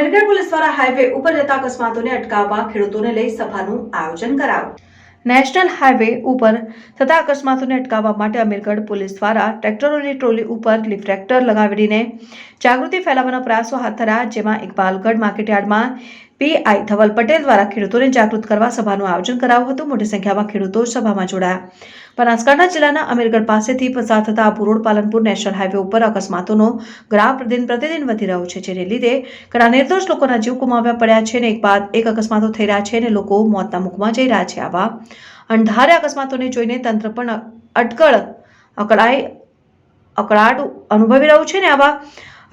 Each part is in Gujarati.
અમીરગઢ પોલીસ દ્વારા હાઈવે ઉપર જતા અકસ્માતોને અટકાવવા ખેડૂતોને લઈ સભાનું આયોજન કરાયું. નેશનલ હાઈવે ઉપર થતા અકસ્માતોને અટકાવવા માટે અમીરગઢ પોલીસ દ્વારા ટ્રેક્ટરોની ટ્રોલી ઉપર લિફ્રેક્ટર લગાવીને જાગૃતિ ફેલાવવાના પ્રયાસો હાથ ધરા, જેમાં ઇકબાલગઢ માર્કેટયાર્ડમાં પીઆઈ ધવલ પટેલ દ્વારા ખેડૂતોને જાગૃત કરવા સભાનું આયોજન કરાયું હતું. મોટી સંખ્યામાં ખેડૂતો સભામાં જોડાયા. બનાસકાંઠા જિલ્લાના અમીરગઢ પાસેથી પસાર થતા Abu road Palanpur national highway ઉપર અકસ્માતોનો ગ્રાફ પ્રતિદિન પ્રતિદિન વધી રહ્યો છે, જેને લીધે ઘણા નિર્દોષ લોકોના જીવ ગુમાવ્યા પડ્યા છે અને એક બાદ એક અકસ્માતો થઈ રહ્યા છે અને લોકો મોતના મુખમાં જઈ રહ્યા છે. આવા અણધારે અકસ્માતોને જોઈને તંત્ર પણ અટકળ અકળાય અકળાટ અનુભવી રહ્યું છે ને આવા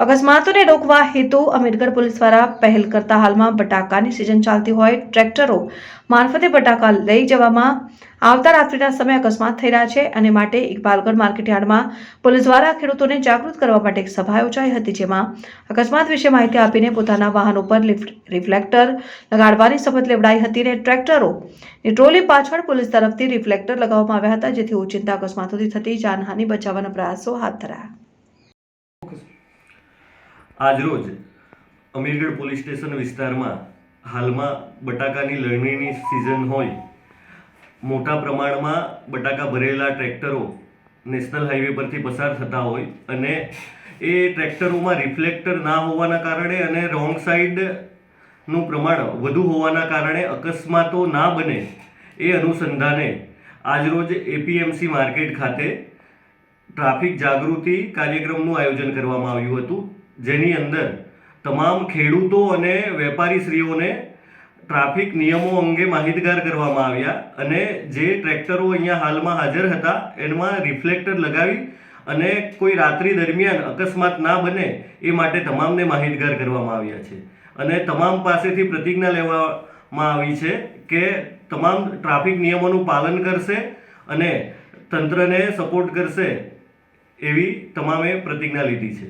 અકસ્માતોને રોકવા હેતુ અમીરગઢ પોલીસ દ્વારા પહેલ કરતા હાલમાં બટાકાની સિઝન ચાલતી હોય, ટ્રેક્ટરો મારફતે બટાકા લઈ જવામાં આવતા રાત્રિના સમયે અકસ્માત થઈ રહ્યા છે અને માટે ઇકબાલગઢ માર્કેટયાર્ડમાં પોલીસ દ્વારા ખેડૂતોને જાગૃત કરવા માટે એક સભા યોજાઈ હતી જેમાં અકસ્માત વિશે માહિતી આપીને પોતાના વાહનો ઉપર રિફ્લેક્ટર લગાડવાની શપથ લેવડાઈ હતી અને ટ્રેક્ટરો ની ટ્રોલી પાછળ પોલીસ તરફથી રિફ્લેક્ટર લગાવવામાં આવ્યા હતા, જેથી ઓચિંતા અકસ્માતોથી થતી જાનહાનિ બચાવવાના પ્રયાસો હાથ ધરાયા. આજરોજ અમીરગઢ પોલીસ સ્ટેશન વિસ્તારમાં હાલમાં બટાકાની લણણીની સિઝન હોય. મોટા પ્રમાણમાં બટાકા ભરેલા ટ્રેક્ટરો નેશનલ હાઈવે પરથી પસાર થતા હોય અને એ ટ્રેક્ટરોમાં રિફ્લેક્ટર ના હોવાના કારણે અને રોંગ સાઈડનું પ્રમાણ વધુ હોવાના કારણે અકસ્માતો ના બને એ અનુસંધાને આજરોજ એપીએમસી માર્કેટ ખાતે ટ્રાફિક જાગૃતિ કાર્યક્રમનું આયોજન કરવામાં આવ્યું હતું. જેની અંદર તમામ ખેડૂતો અને વેપારીશ્રીઓને ટ્રાફિક નિયમો અંગે માહિતગાર કરવામાં આવ્યા અને જે ટ્રેક્ટરો અહીંયા હાલમાં હાજર હતા, એમાં રિફ્લેક્ટર લગાવી અને કોઈ રાત્રિ દરમિયાન અકસ્માત ના બને એ માટે તમામને માહિતગાર કરવામાં આવ્યા છે. અને તમામ પાસેથી પ્રતિજ્ઞા લેવામાં આવી છે કે તમામ ટ્રાફિક નિયમોનું પાલન કરશે અને તંત્રને સપોર્ટ કરશે એવી તમામે પ્રતિજ્ઞા લીધી છે.